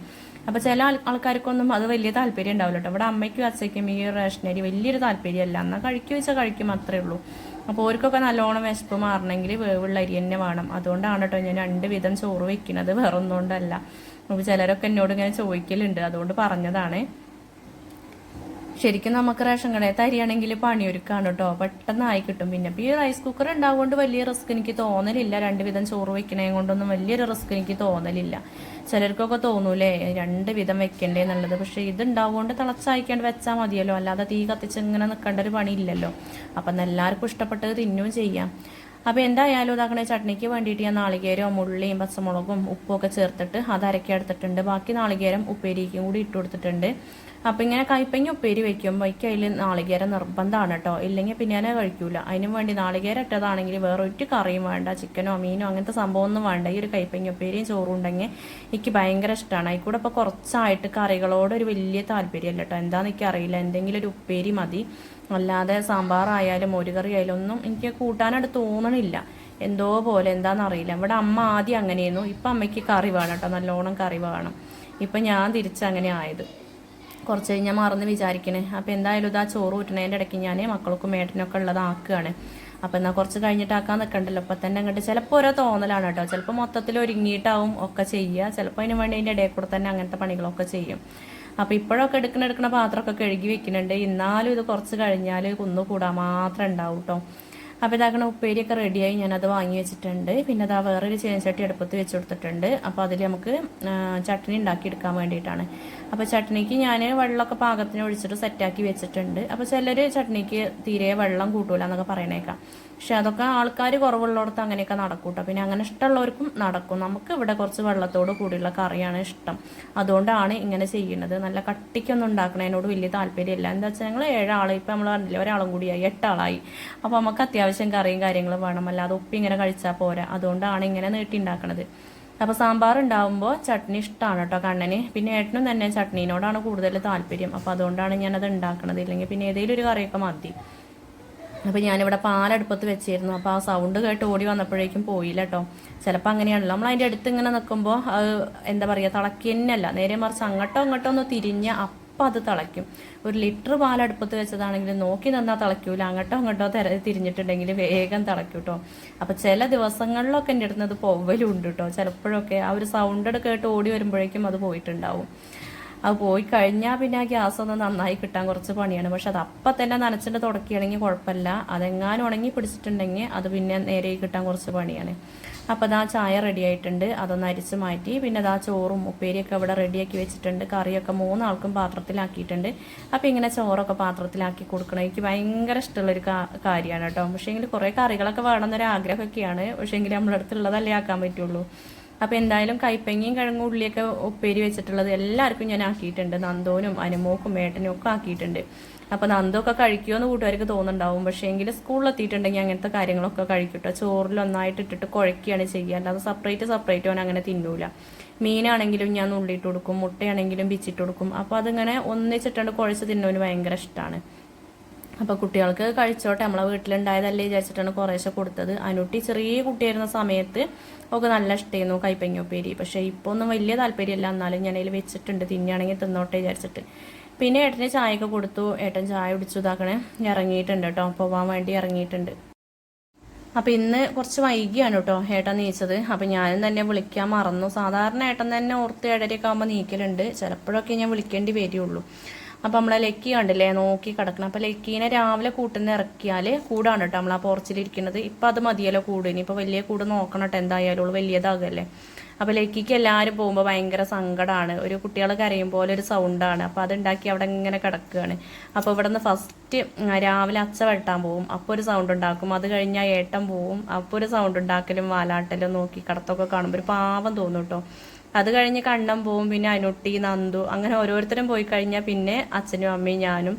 അപ്പോൾ ചില ആൾക്കാർക്കൊന്നും അത് വലിയ താല്പര്യം ഉണ്ടാവില്ല കേട്ടോ. ഇവിടെ അമ്മയ്ക്കും അച്ഛയ്ക്കും ഈ റേഷനരി വലിയൊരു താല്പര്യമല്ല എന്നാൽ കഴിക്കുക വെച്ചാൽ കഴിക്കും അത്രേ ഉള്ളൂ. അപ്പോൾ ഓർക്കൊക്കെ നല്ലോണം വിശപ്പ് മാറണമെങ്കിൽ വേവുള്ള അരി തന്നെ വേണം. അതുകൊണ്ടാണ് കേട്ടോ ഞാൻ രണ്ട് വിധം ചോറ് വെക്കുന്നത്. വേറൊന്നുകൊണ്ടല്ല അപ്പോൾ ചിലരൊക്കെ എന്നോട് ഇങ്ങനെ ചോദിക്കലുണ്ട്. അതുകൊണ്ട് പറഞ്ഞതാണ്. ശരിക്കും നമുക്ക് റേഷൻ കടയിൽ തരികയാണെങ്കിൽ പണിയൊരുക്കാണ് കേട്ടോ. പെട്ടെന്ന് ആയി കിട്ടും. പിന്നെ ഈ റൈസ് കുക്കർ ഉണ്ടാവുകൊണ്ട് വലിയ റിസ്ക് എനിക്ക് തോന്നലില്ല. രണ്ട് വിധം ചോറ് വെക്കണേ കൊണ്ടൊന്നും വലിയൊരു റിസ്ക് എനിക്ക് തോന്നലില്ല. ചിലർക്കൊക്കെ തോന്നൂലേ രണ്ട് വിധം വെക്കണ്ടേ എന്നുള്ളത്. പക്ഷേ ഇത് ഉണ്ടാവുകൊണ്ട് തിളച്ചയക്കാണ്ട് വെച്ചാൽ മതിയല്ലോ. അല്ലാതെ തീ കത്തിച്ച് ഇങ്ങനെ നിൽക്കേണ്ട ഒരു പണിയില്ലല്ലോ. അപ്പം എല്ലാവർക്കും ഇഷ്ടപ്പെട്ടത് തിന്നുകയും ചെയ്യാം. അപ്പോൾ എന്തായാലും ഇതാക്കണേ ചട്നിക്ക് വേണ്ടിയിട്ട് ഞാൻ നാളികേരവും ഉള്ളിയും പച്ചമുളകും ഉപ്പും ഒക്കെ ചേർത്തിട്ട് അത് അരക്കി എടുത്തിട്ടുണ്ട്. ബാക്കി നാളികേരം ഉപ്പേരിക്കും കൂടി ഇട്ട് കൊടുത്തിട്ടുണ്ട്. അപ്പം ഇങ്ങനെ കൈപ്പങ്ങ ഉപ്പേരി വയ്ക്കുമ്പോൾ എനിക്ക് അതിൽ നാളികേരം നിർബന്ധമാണ് കേട്ടോ. ഇല്ലെങ്കിൽ പിന്നെ ഞാൻ കഴിക്കൂല. അതിന് വേണ്ടി നാളികേരം ഇട്ടതാണെങ്കിൽ വേറെ ഒരു കറിയും വേണ്ട ചിക്കനോ മീനോ അങ്ങനത്തെ സംഭവമൊന്നും വേണ്ട. ഈ ഒരു കൈപ്പങ്ങ ഉപ്പേരിയും ചോറും ഉണ്ടെങ്കിൽ എനിക്ക് ഭയങ്കര ഇഷ്ടമാണ് അതിൽ കൂടെ ഇപ്പോൾ കുറച്ചായിട്ട് കറികളോട് ഒരു വലിയ താല്പര്യമല്ല കേട്ടോ. എന്താണെന്ന് എനിക്ക് അറിയില്ല എന്തെങ്കിലും ഒരു ഉപ്പേരി മതി. അല്ലാതെ സാമ്പാറായാലും കറി ആയാലും ഒന്നും എനിക്ക് കൂട്ടാനായിട്ട് തോന്നണില്ല. എന്തോ പോലെ എന്താണെന്നറിയില്ല ഇവിടെ അമ്മ ആദ്യം അങ്ങനെയായിരുന്നു. ഇപ്പം അമ്മയ്ക്ക് കറി വേണം കേട്ടോ. നല്ലോണം കറി വേണം. ഇപ്പം ഞാൻ തിരിച്ചങ്ങനെ ആയത്. കുറച്ച് കഴിഞ്ഞാൽ മറന്ന് വിചാരിക്കണേ. അപ്പോൾ എന്തായാലും ഇതാ ചോറ് ഊറ്റണേന്റെ ഇടയ്ക്ക് ഞാൻ മക്കൾക്കും മേട്ടനൊക്കെ ഉള്ളതാക്കുകയാണ്. അപ്പോൾ എന്നാൽ കുറച്ച് കഴിഞ്ഞിട്ടാക്കാൻ നിൽക്കണ്ടല്ലോ. അപ്പം തന്നെ അങ്ങോട്ട് ചിലപ്പോൾ ഓരോ തോന്നലാണ് കേട്ടോ. ചിലപ്പോൾ മൊത്തത്തിൽ ഒരുങ്ങിയിട്ടാവും ഒക്കെ ചെയ്യുക. ചിലപ്പോൾ അതിന് വേണ്ടി അതിന്റെ ഇടയിൽ കൂടെ തന്നെ അങ്ങനത്തെ പണികളൊക്കെ ചെയ്യും. അപ്പോൾ ഇപ്പോഴൊക്കെ എടുക്കണ എടുക്കണ പാത്രമൊക്കെ കഴുകി വെക്കുന്നുണ്ട്. എന്നാലും ഇത് കുറച്ച് കഴിഞ്ഞാൽ കൂടാ മാത്രം ഉണ്ടാവും കേട്ടോ അപ്പോൾ ഇതാക്കണ ഉപ്പേരിയൊക്കെ റെഡിയായി ഞാനത് വാങ്ങി വെച്ചിട്ടുണ്ട്. പിന്നെ അതാ വേറൊരു ചേനച്ചട്ടി അടുപ്പത്ത് വെച്ച് കൊടുത്തിട്ടുണ്ട്. അപ്പോൾ അതിൽ നമുക്ക് ചട്നി ഉണ്ടാക്കി എടുക്കാൻ വേണ്ടിയിട്ടാണ്. അപ്പോൾ ചട്നിക്ക് ഞാൻ വെള്ളമൊക്കെ പാകത്തിന് ഒഴിച്ചിട്ട് സെറ്റാക്കി വെച്ചിട്ടുണ്ട്. അപ്പോൾ ചിലർ ചട്നിക്ക് തീരെ വെള്ളം കൂട്ടൂല എന്നൊക്കെ പറയണേക്കാം. പക്ഷെ അതൊക്കെ ആൾക്കാർ കുറവുള്ളിടത്ത് അങ്ങനെയൊക്കെ നടക്കും കേട്ടോ പിന്നെ അങ്ങനെ ഇഷ്ടമുള്ളവർക്കും നടക്കും. നമുക്ക് ഇവിടെ കുറച്ച് വെള്ളത്തോട് കൂടിയുള്ള കറിയാണ് ഇഷ്ടം. അതുകൊണ്ടാണ് ഇങ്ങനെ ചെയ്യുന്നത്. നല്ല കട്ടിക്കൊന്നും ഉണ്ടാക്കണതിനോട് വലിയ താല്പര്യമില്ല. എന്താ വെച്ചാൽ ഞങ്ങൾ ഏഴാൾ ഇപ്പം നമ്മൾ പറഞ്ഞില്ല ഒരാളും കൂടിയായി എട്ടാളായി. അപ്പോൾ നമുക്ക് അത്യാവശ്യം കറിയും കാര്യങ്ങളും വേണം. അല്ലാതെ ഉപ്പി ഇങ്ങനെ കഴിച്ചാൽ പോരാ. അതുകൊണ്ടാണ് ഇങ്ങനെ നീട്ടി ഉണ്ടാക്കണത്. അപ്പോൾ സാമ്പാർ ഉണ്ടാകുമ്പോൾ ചട്നി ഇഷ്ടമാണ് കേട്ടോ കണ്ണന്. പിന്നെ ഏട്ടനും തന്നെ ചട്നീനോടാണ് കൂടുതൽ താല്പര്യം. അപ്പോൾ അതുകൊണ്ടാണ് ഞാനത് ഉണ്ടാക്കണത്. ഇല്ലെങ്കിൽ പിന്നെ ഏതെങ്കിലും ഒരു കറിയൊക്കെ മതി. അപ്പോൾ ഞാനിവിടെ പാലടുപ്പത്ത് വെച്ചിരുന്നു. അപ്പോൾ ആ സൗണ്ട് കേട്ട് ഓടി വന്നപ്പോഴേക്കും പോയില്ല കേട്ടോ ചിലപ്പോൾ അങ്ങനെയാണല്ലോ. നമ്മൾ അതിന്റെ അടുത്ത് ഇങ്ങനെ നിൽക്കുമ്പോൾ അത് എന്താ പറയുക തിളക്കി തന്നെയല്ല നേരെ മറിച്ച് അങ്ങോട്ടോ അങ്ങോട്ടോ ഒന്ന് തിരിഞ്ഞ് അപ്പം അത് തിളയ്ക്കും. ഒരു ലിറ്റർ പാലടുപ്പത്ത് വെച്ചതാണെങ്കിൽ നോക്കി നിന്നാൽ തിളയ്ക്കൂല. അങ്ങോട്ടോ അങ്ങോട്ടോ തെര തിരിഞ്ഞിട്ടുണ്ടെങ്കിൽ വേഗം തിളയ്ക്കും കേട്ടോ അപ്പോൾ ചില ദിവസങ്ങളിലൊക്കെ എന്റെ അടുത്ത് അത് പോവലുണ്ട് കേട്ടോ ചിലപ്പോഴൊക്കെ ആ ഒരു സൗണ്ട് കേട്ട് ഓടി വരുമ്പോഴേക്കും അത് പോയിട്ടുണ്ടാവും. അത് പോയി കഴിഞ്ഞാൽ പിന്നെ ആ ഗ്യാസ് ഒന്ന് നന്നായി കിട്ടാൻ കുറച്ച് പണിയാണ്. പക്ഷെ അത് അപ്പം തന്നെ നനച്ചിട്ട് തുടക്കുകയാണെങ്കിൽ കുഴപ്പമില്ല. അതെങ്ങാനും ഉണങ്ങി പിടിച്ചിട്ടുണ്ടെങ്കിൽ അത് പിന്നെ നേരെ കിട്ടാൻ കുറച്ച് പണിയാണ്. അപ്പോൾ അതാ ചായ റെഡി ആയിട്ടുണ്ട്. അതൊന്ന് അരിച്ച് മാറ്റി. പിന്നെ അതാ ചോറും ഉപ്പേരിയൊക്കെ ഇവിടെ റെഡിയാക്കി വെച്ചിട്ടുണ്ട്. കറിയൊക്കെ മൂന്നാൾക്കും പാത്രത്തിലാക്കിയിട്ടുണ്ട്. അപ്പോൾ ഇങ്ങനെ ചോറൊക്കെ പാത്രത്തിലാക്കി കൊടുക്കണം. എനിക്ക് ഭയങ്കര ഇഷ്ടമുള്ളൊരു കാര്യമാണ് കേട്ടോ. പക്ഷേ എങ്കിൽ കുറേ കറികളൊക്കെ വേണമെന്നൊരു ആഗ്രഹമൊക്കെയാണ് പക്ഷേ എങ്കിൽ നമ്മുടെ അടുത്തുള്ളതല്ലേ ആക്കാൻ പറ്റുള്ളൂ. അപ്പോൾ എന്തായാലും കൈപ്പങ്ങിയും കിഴങ്ങും ഉള്ളിയൊക്കെ ഉപ്പേരി വെച്ചിട്ടുള്ളത് എല്ലാവർക്കും ഞാൻ ആക്കിയിട്ടുണ്ട്. നന്ദോനും അനുമോക്കും ഏട്ടനും ഒക്കെ ആക്കിയിട്ടുണ്ട്. അപ്പോൾ നന്ദൊക്കെ കഴിക്കുമെന്ന് കൂട്ടുകാർക്ക് തോന്നുന്നുണ്ടാവും. പക്ഷേ സ്കൂളിൽ എത്തിയിട്ടുണ്ടെങ്കിൽ അങ്ങനത്തെ കാര്യങ്ങളൊക്കെ കഴിക്കട്ടോ. ചോറിൽ ഒന്നായിട്ട് ഇട്ടിട്ട് കുഴക്കുകയാണ് ചെയ്യുക. അല്ലാതെ സെപ്പറേറ്റ് സെപ്പറേറ്റ് അവൻ അങ്ങനെ തിന്നൂല. മീനാണെങ്കിലും ഞാൻ ഉള്ളിയിട്ട് കൊടുക്കും. മുട്ടയാണെങ്കിലും പിച്ചിട്ട് കൊടുക്കും. അപ്പോൾ അതിങ്ങനെ ഒന്നിച്ചിട്ടുണ്ട് കുഴച്ച് തിന്നവന് ഭയങ്കര ഇഷ്ടമാണ് അപ്പോൾ കുട്ടികൾക്ക് കഴിച്ചോട്ടെ നമ്മളെ വീട്ടിലുണ്ടായതല്ലേ വിചാരിച്ചിട്ടാണ് കുറേശ്ശെ കൊടുത്തത്. അനുട്ടി ചെറിയ കുട്ടിയായിരുന്ന സമയത്ത് ഒക്കെ നല്ല ഇഷ്ടമായിരുന്നു കൈപ്പങ്ങോപ്പേരി. പക്ഷേ ഇപ്പോൾ ഒന്നും വലിയ താല്പര്യമില്ല. എന്നാലും ഞാൻ വെച്ചിട്ടുണ്ട്. തിന്നുകയാണെങ്കിൽ തിന്നോട്ടെ വിചാരിച്ചിട്ട്. പിന്നെ ഏട്ടന് ചായയൊക്കെ കൊടുത്തു. ഏട്ടൻ ചായ കുടിച്ചു. ഇതാക്കണേ ഇറങ്ങിയിട്ടുണ്ട് കേട്ടോ. പോവാൻ വേണ്ടി ഇറങ്ങിയിട്ടുണ്ട്. അപ്പം ഇന്ന് കുറച്ച് വൈകിയാണ് കേട്ടോ ഏട്ടൻ നീച്ചത്. അപ്പം ഞാനും തന്നെ വിളിക്കാൻ മറന്നു. സാധാരണ ഏട്ടൻ തന്നെ ഓർത്ത് ഏഴരയൊക്കെ ആകുമ്പോൾ നീക്കലുണ്ട്. ചിലപ്പോഴൊക്കെ ഞാൻ വിളിക്കേണ്ടി വരുള്ളൂ. അപ്പം നമ്മളെ ലക്കി കണ്ടില്ലേ നോക്കി കിടക്കണം. അപ്പം ലക്കീനെ രാവിലെ കൂട്ടുന്ന ഇറക്കിയാൽ കൂടാണ് കേട്ടോ നമ്മൾ ആ പോർച്ചിലിരിക്കുന്നത് ഇപ്പം അത് മതിയല്ലോ കൂട്. ഇനിയിപ്പോൾ വലിയ കൂട് നോക്കണം കേട്ടോ എന്തായാലും വലിയതാകല്ലേ. അപ്പോൾ ലക്കിക്ക് എല്ലാവരും പോകുമ്പോൾ ഭയങ്കര സങ്കടമാണ് ഒരു കുട്ടികൾ കരയും പോലെ ഒരു സൗണ്ടാണ് അപ്പോൾ അതുണ്ടാക്കി അവിടെ ഇങ്ങനെ കിടക്കുകയാണ് അപ്പോൾ ഇവിടെ നിന്ന് ഫസ്റ്റ് രാവിലെ അച്ച വെട്ടാൻ പോവും. അപ്പോൾ ഒരു സൗണ്ട് ഉണ്ടാക്കും. അത് കഴിഞ്ഞാൽ ഏട്ടൻ പോവും. അപ്പോൾ ഒരു സൗണ്ട് ഉണ്ടാക്കലും വാലാട്ടലും നോക്കി കടത്തൊക്കെ കാണുമ്പോൾ ഒരു പാവം തോന്നും കേട്ടോ അത് കഴിഞ്ഞ് കണ്ണം പോവും പിന്നെ അനുട്ടി നന്ദു അങ്ങനെ ഓരോരുത്തരും പോയി കഴിഞ്ഞാൽ പിന്നെ അച്ഛനും അമ്മയും ഞാനും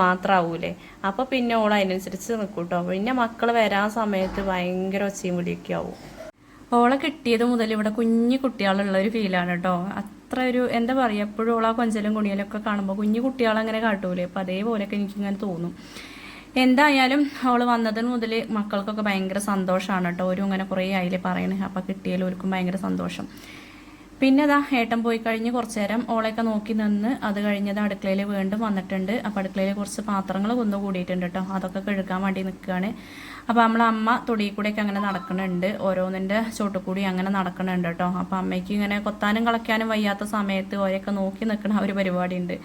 മാത്രമാവൂലേ അപ്പോൾ പിന്നെ ഓൾ അതിനനുസരിച്ച് നിൽക്കും കേട്ടോ പിന്നെ മക്കൾ വരാൻ സമയത്ത് ഭയങ്കര ഒച്ചയും വിളിയൊക്കെ ആവും. ഓളെ കിട്ടിയത് മുതൽ ഇവിടെ കുഞ്ഞു കുട്ടികളുള്ള ഒരു ഫീലാണ് കേട്ടോ അത്ര ഒരു എന്താ പറയുക എപ്പോഴും ഓളാ കൊഞ്ചലും കുണിയലൊക്കെ കാണുമ്പോൾ കുഞ്ഞു കുട്ടികളങ്ങനെ കാട്ടൂലേ. അപ്പം അതേപോലെയൊക്കെ എനിക്കിങ്ങനെ തോന്നും. എന്തായാലും അവൾ വന്നതിന് മുതൽ മക്കൾക്കൊക്കെ ഭയങ്കര സന്തോഷമാണ് കേട്ടോ ഓരും ഇങ്ങനെ കുറേ ആയില്ലേ പറയണേ. അപ്പം കിട്ടിയാലും ഒരുക്കും ഭയങ്കര സന്തോഷം. പിന്നെ അതാ ഏട്ടൻ പോയി കഴിഞ്ഞ് കുറച്ചു നേരം ഓളെയൊക്കെ നോക്കി നിന്ന് അത് കഴിഞ്ഞത് അടുക്കളയിൽ വീണ്ടും വന്നിട്ടുണ്ട്. അപ്പോൾ അടുക്കളയിൽ കുറച്ച് പാത്രങ്ങൾ കുന്നു കൂടിയിട്ടുണ്ട് കേട്ടോ. അതൊക്കെ കഴുകാൻ വേണ്ടി നിൽക്കുകയാണ് അപ്പോൾ നമ്മളെ അമ്മ തൊടിയിൽ കൂടെയൊക്കെ അങ്ങനെ നടക്കുന്നുണ്ട്. ഓരോന്നിന്റെ ചോട്ടുകൂടി അങ്ങനെ നടക്കുന്നുണ്ട് കേട്ടോ. അപ്പോൾ അമ്മയ്ക്ക് ഇങ്ങനെ കൊത്താനും കളയ്ക്കാനും വയ്യാത്ത സമയത്ത് ഓരെയൊക്കെ നോക്കി നിൽക്കുന്ന ഒരു പരിപാടി ഉണ്ട്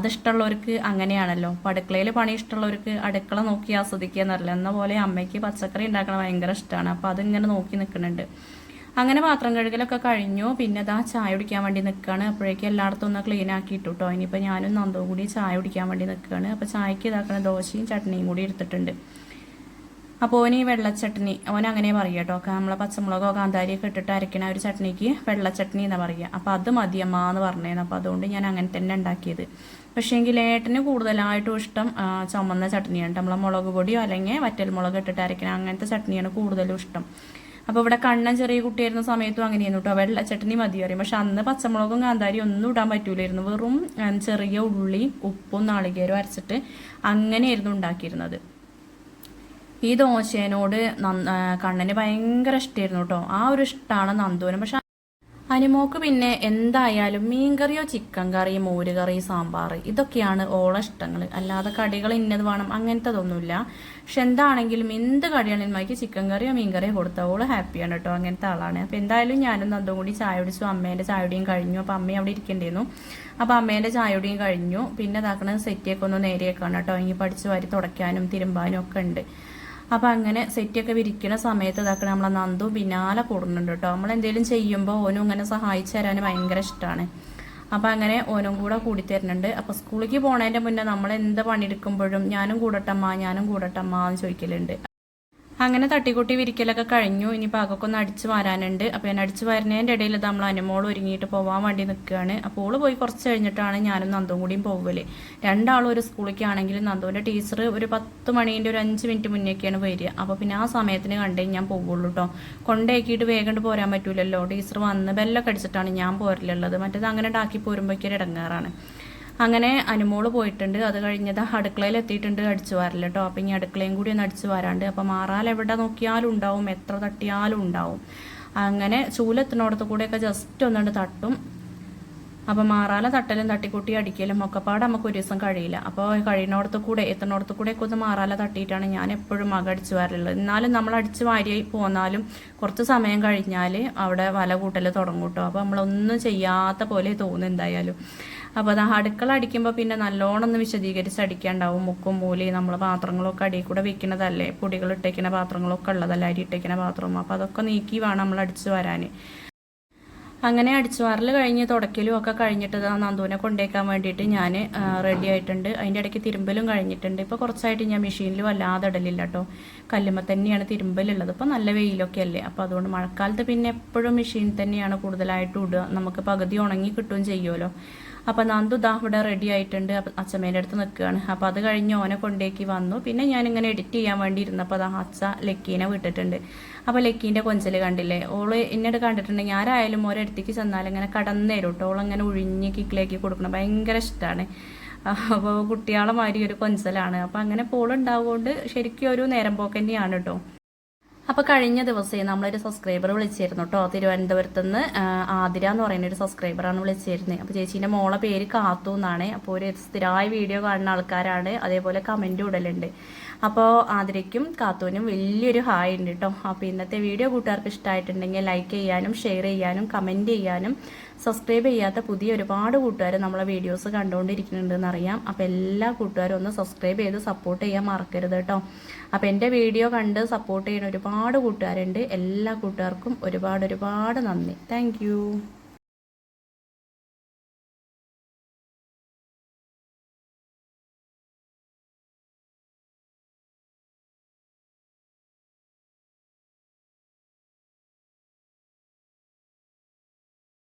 അതിഷ്ടമുള്ളവർക്ക് അങ്ങനെയാണല്ലോ. അപ്പോൾ അടുക്കളയിൽ പണി ഇഷ്ടമുള്ളവർക്ക് അടുക്കള നോക്കി ആസ്വദിക്കുക എന്നറിയില്ല. എന്ന പോലെ അമ്മയ്ക്ക് പച്ചക്കറി ഉണ്ടാക്കണം ഭയങ്കര ഇഷ്ടമാണ്. അപ്പോൾ അതിങ്ങനെ നോക്കി നിൽക്കുന്നുണ്ട് അങ്ങനെ പാത്രം കഴുകലൊക്കെ കഴിഞ്ഞു. പിന്നെ അതാ ചായ കുടിക്കാൻ വേണ്ടി നിൽക്കുകയാണ് അപ്പോഴേക്കും എല്ലായിടത്തും ഒന്ന് ക്ലീൻ ആക്കിയിട്ടു കേട്ടോ ഇനിയിപ്പോൾ ഞാനും നന്ദവും കൂടി ചായ കുടിക്കാൻ വേണ്ടി നിൽക്കുകയാണ് അപ്പോൾ ചായക്ക് ഇതാക്കണ ദോശയും ചട്നിയും കൂടി എടുത്തിട്ടുണ്ട്. അപ്പോൾ ഓന് ഈ വെള്ളച്ചട്നി ഓൻ അങ്ങനെ പറയുക കേട്ടോ നമ്മളെ പച്ചമുളകോ കാന്താരിയൊക്കെ ഇട്ടിട്ട് അരക്കണ ഒരു ചട്നിക്ക് വെള്ളച്ചട്നി എന്നാണ് പറയുക അപ്പോൾ അത് മതിയമ്മ എന്ന് പറഞ്ഞേന്ന്. അപ്പോൾ അതുകൊണ്ട് ഞാൻ അങ്ങനെ തന്നെ ഉണ്ടാക്കിയത്. പക്ഷേ എങ്കിൽ ഏട്ടന് കൂടുതലായിട്ടും ഇഷ്ടം ചുമന്ന ചട്നിയാണ് നമ്മളെ മുളക് പൊടിയോ അല്ലെങ്കിൽ വറ്റൽ മുളക് ഇട്ടിട്ട് അരക്കണ അങ്ങനത്തെ ചട്നിയാണ് കൂടുതലും ഇഷ്ടം. അപ്പോൾ ഇവിടെ കണ്ണൻ ചെറിയ കുട്ടിയായിരുന്ന സമയത്തും അങ്ങനെയായിരുന്നു കേട്ടോ വെള്ള ചട്നി മതി പറയും. പക്ഷെ അന്ന് പച്ചമുളകും കാന്താരി ഒന്നും ഇടാൻ പറ്റൂലായിരുന്നു. വെറും ചെറിയ ഉള്ളി ഉപ്പും നാളികേരും അരച്ചിട്ട് അങ്ങനെയായിരുന്നു ഉണ്ടാക്കിയിരുന്നത്. ഈ ദോശേനോട് കണ്ണന് ഭയങ്കര ഇഷ്ടമായിരുന്നു കേട്ടോ ആ ഒരു ഇഷ്ടമാണ് നന്ദുവിന്. പക്ഷെ അനിമോക്ക് പിന്നെ എന്തായാലും മീൻ കറിയോ ചിക്കൻ കറി മോരുകറി സാമ്പാർ ഇതൊക്കെയാണ് ഓള ഇഷ്ടങ്ങൾ അല്ലാതെ കടികൾ ഇന്നത് വേണം അങ്ങനത്തതൊന്നുമില്ല. പക്ഷെ എന്താണെങ്കിലും എന്ത് കടിയാണെങ്കിലും മൈക്ക് ചിക്കൻ കറിയോ മീൻ കറിയോ കൊടുത്താൽ ഓൾ ഹാപ്പിയാണ് കേട്ടോ അങ്ങനത്തെ ആളാണ്. അപ്പോൾ എന്തായാലും ഞാനും നന്ദും കൂടി ചായ കുടിച്ചു. അമ്മേന്റെ ചായയുടെയും കഴിഞ്ഞു. അപ്പോൾ അമ്മയും അവിടെ ഇരിക്കേണ്ടിയിരുന്നു അപ്പോൾ അമ്മേന്റെ ചായയുടെയും കഴിഞ്ഞു. പിന്നെ ഇതാക്കണത് സെറ്റിയൊക്കെ ഒന്ന് നേരെയൊക്കെയാണ് കേട്ടോ ഇനി പഠിച്ചു വാരി തുടയ്ക്കാനും തിരുമ്പാനും ഒക്കെ ഉണ്ട്. അപ്പോൾ അങ്ങനെ സെറ്റൊക്കെ വിരിക്കുന്ന സമയത്ത് ഇതാക്കണ നമ്മളെ നന്ദു പിന്നാലെ കൂടുന്നുണ്ട് കേട്ടോ. നമ്മൾ എന്തെങ്കിലും ചെയ്യുമ്പോൾ ഓനും ഇങ്ങനെ സഹായിച്ചു തരാൻ ഭയങ്കര ഇഷ്ടമാണ് അപ്പോൾ അങ്ങനെ ഓനും കൂടെ കൂടി തരുന്നുണ്ട്. അപ്പോൾ സ്കൂളിലേക്ക് പോണതിന്റെ മുന്നേ നമ്മൾ എന്ത് പണിയെടുക്കുമ്പോഴും ഞാനും കൂടട്ടമ്മ ഞാനും കൂടട്ടമ്മ എന്ന് ചോദിക്കലുണ്ട്. അങ്ങനെ തട്ടിക്കൂട്ടി വിരിക്കലൊക്കെ കഴിഞ്ഞു. ഇനി പാകൊക്കെ ഒന്ന് അടിച്ചു വരാനുണ്ട്. അപ്പോൾ ഞാൻ അടിച്ചു വരുന്നതിന്റെ ഇടയിൽ നമ്മൾ അനുമോൾ ഒരുങ്ങിയിട്ട് പോകാൻ വേണ്ടി നിൽക്കുകയാണ്. അപ്പോൾ ഓൾ പോയി കുറച്ച് കഴിഞ്ഞിട്ടാണ് ഞാനും നന്ദും കൂടിയും പോകൽ രണ്ടാളും ഒരു സ്കൂളിലേക്ക് ആണെങ്കിലും ടീച്ചർ ഒരു പത്ത് മണീന്റെ ഒരു അഞ്ച് മിനിറ്റ് മുന്നേക്കാണ് വരിക. അപ്പോൾ പിന്നെ ആ സമയത്തിന് കണ്ടേ ഞാൻ പോകുള്ളൂ കേട്ടോ കൊണ്ടേക്കിയിട്ട് വേഗം പോരാൻ പറ്റൂലല്ലോ. ടീച്ചർ വന്ന് ബെല്ലൊക്കെ അടിച്ചിട്ടാണ് ഞാൻ പോരലുള്ളത്. മറ്റേത് അങ്ങനെ ഉണ്ടാക്കി പോരുമ്പോഴേക്കൊരു ഇടങ്ങാറാണ്. അങ്ങനെ അനുമോൾ പോയിട്ടുണ്ട്. അത് കഴിഞ്ഞത് അടുക്കളയിൽ എത്തിയിട്ടുണ്ട് അടിച്ചു വാരല്ല കേട്ടോ അപ്പം ഇനി അടുക്കളയും കൂടി ഒന്ന് അടിച്ചു വാരാണ്ട്. അപ്പം മാറാൽ എവിടെ നോക്കിയാലും ഉണ്ടാവും. എത്ര തട്ടിയാലും ഉണ്ടാവും. അങ്ങനെ ചൂലെത്തിനോടത്ത് കൂടെയൊക്കെ ജസ്റ്റ് ഒന്നുകൊണ്ട് തട്ടും. അപ്പം മാറാല തട്ടലും തട്ടിക്കൂട്ടി അടിക്കലും ഒക്കെ പാടെ നമുക്ക് ഒരു ദിവസം കഴിയില്ല. അപ്പോൾ കഴിയുന്നിടത്ത് കൂടെ എത്തുന്നിടത്ത് കൂടെ ഒക്കെ ഒന്ന് മാറാല തട്ടിയിട്ടാണ് ഞാൻ എപ്പോഴും മക അടിച്ചു വരലുള്ളത്. എന്നാലും നമ്മൾ അടിച്ചു വാരി പോന്നാലും കുറച്ച് സമയം കഴിഞ്ഞാൽ അവിടെ വല കൂട്ടൽ തുടങ്ങും കേട്ടോ അപ്പോൾ നമ്മളൊന്നും ചെയ്യാത്ത പോലെ തോന്നും എന്തായാലും. അപ്പോൾ അത് അടുക്കള അടിക്കുമ്പോൾ പിന്നെ നല്ലോണം ഒന്ന് വിശദീകരിച്ച് അടിക്കാണ്ടാവും. മുക്കും മൂലയും നമ്മൾ പാത്രങ്ങളൊക്കെ അടിയിൽ കൂടെ വെക്കുന്നതല്ലേ? പൊടികൾ ഇട്ടേക്കുന്ന പാത്രങ്ങളൊക്കെ ഉള്ളതല്ലേ? അരി ഇട്ടേക്കുന്ന പാത്രം. അപ്പോൾ അതൊക്കെ നീക്കി വേണം നമ്മൾ അടിച്ചു വരാൻ. അങ്ങനെ അടിച്ചുവാറൽ കഴിഞ്ഞ് തുടക്കലും ഒക്കെ കഴിഞ്ഞിട്ട് നന്ദുവിനെ കൊണ്ടേക്കാൻ വേണ്ടിയിട്ട് ഞാൻ റെഡി ആയിട്ടുണ്ട്. അതിന്റെ ഇടയ്ക്ക് തിരുമ്പലും കഴിഞ്ഞിട്ടുണ്ട്. ഇപ്പോൾ കുറച്ചായിട്ട് ഞാൻ മെഷീനിൽ വല്ലാതെ ഇടലില്ല കേട്ടോ. കല്ലുമ്മ തന്നെയാണ് തിരുമ്പലുള്ളത്. ഇപ്പോൾ നല്ല വെയിലൊക്കെ അല്ലേ? അപ്പോൾ അതുകൊണ്ട് മഴക്കാലത്ത് പിന്നെ എപ്പോഴും മെഷീൻ തന്നെയാണ് കൂടുതലായിട്ട് ഇടുക. നമുക്ക് പകുതി ഉണങ്ങി കിട്ടുകയും ചെയ്യുമല്ലോ. അപ്പോൾ നന്ദു ദാ ഇവിടെ റെഡി ആയിട്ടുണ്ട്. അച്ഛമ്മേന്റെ അടുത്ത് നിൽക്കുകയാണ്. അപ്പോൾ അത് കഴിഞ്ഞ് ഓനെ കൊണ്ടേക്ക് വന്നു. പിന്നെ ഞാൻ ഇങ്ങനെ എഡിറ്റ് ചെയ്യാൻ വേണ്ടി ഇരുന്നപ്പോൾ അതാ അച്ഛ ലക്കീനെ വിട്ടിട്ടുണ്ട്. അപ്പോൾ ലക്കീന്റെ കൊഞ്ചൽ കണ്ടില്ലേ? ഓൾ എന്നോട് കണ്ടിട്ടുണ്ടെങ്കിൽ ആരായാലും ഓരോരുത്തേക്ക് ചെന്നാൽ ഇങ്ങനെ കടന്നേരും കേട്ടോ ഓളങ്ങനെ ഒഴിഞ്ഞ് കിക്കിലേക്ക് കൊടുക്കണം. ഭയങ്കര ഇഷ്ടമാണ് അപ്പോൾ കുട്ടികളെ മാതിരി ഒരു കൊഞ്ചലാണ്. അപ്പോൾ അങ്ങനെ പോളുണ്ടാവുകൊണ്ട് ശരിക്കും ഒരു നേരം പോക്ക് തന്നെയാണ് കേട്ടോ അപ്പോൾ കഴിഞ്ഞ ദിവസം നമ്മളൊരു സബ്സ്ക്രൈബർ വിളിച്ചിരുന്നു കേട്ടോ തിരുവനന്തപുരത്ത് നിന്ന് ആതിര എന്ന് പറയുന്ന ഒരു സബ്സ്ക്രൈബറാണ് വിളിച്ചിരുന്നത് അപ്പോൾ ചേച്ചീന്റെ മോളെ പേര് കാത്തു എന്നാണ്. അപ്പോൾ ഒരു സ്ഥിരമായി വീഡിയോ കാണുന്ന ആൾക്കാരാണ്. അതേപോലെ കമന്റ് ഇടലുണ്ട്. അപ്പോൾ ആതിരയ്ക്കും കാത്തുവിനും വലിയൊരു ഹായ് ഉണ്ട് കേട്ടോ അപ്പോൾ ഇന്നത്തെ വീഡിയോ കൂട്ടുകാർക്ക് ഇഷ്ടമായിട്ടുണ്ടെങ്കിൽ ലൈക്ക് ചെയ്യാനും ഷെയർ ചെയ്യാനും കമന്റ് ചെയ്യാനും സബ്സ്ക്രൈബ് ചെയ്യാത്ത പുതിയ ഒരുപാട് കൂട്ടുകാർ നമ്മളെ വീഡിയോസ് കണ്ടുകൊണ്ടിരിക്കുന്നുണ്ടെന്ന് അറിയാം അപ്പോൾ എല്ലാ കൂട്ടുകാരും ഒന്ന് സബ്സ്ക്രൈബ് ചെയ്ത് സപ്പോർട്ട് ചെയ്യാൻ മറക്കരുത് കേട്ടോ. അപ്പോൾ എന്റെ വീഡിയോ കണ്ട് സപ്പോർട്ട് ചെയ്യുന്ന ഒരുപാട് കൂട്ടുകാരുണ്ട്. എല്ലാ കൂട്ടുകാർക്കും ഒരുപാട് ഒരുപാട് നന്ദി. താങ്ക്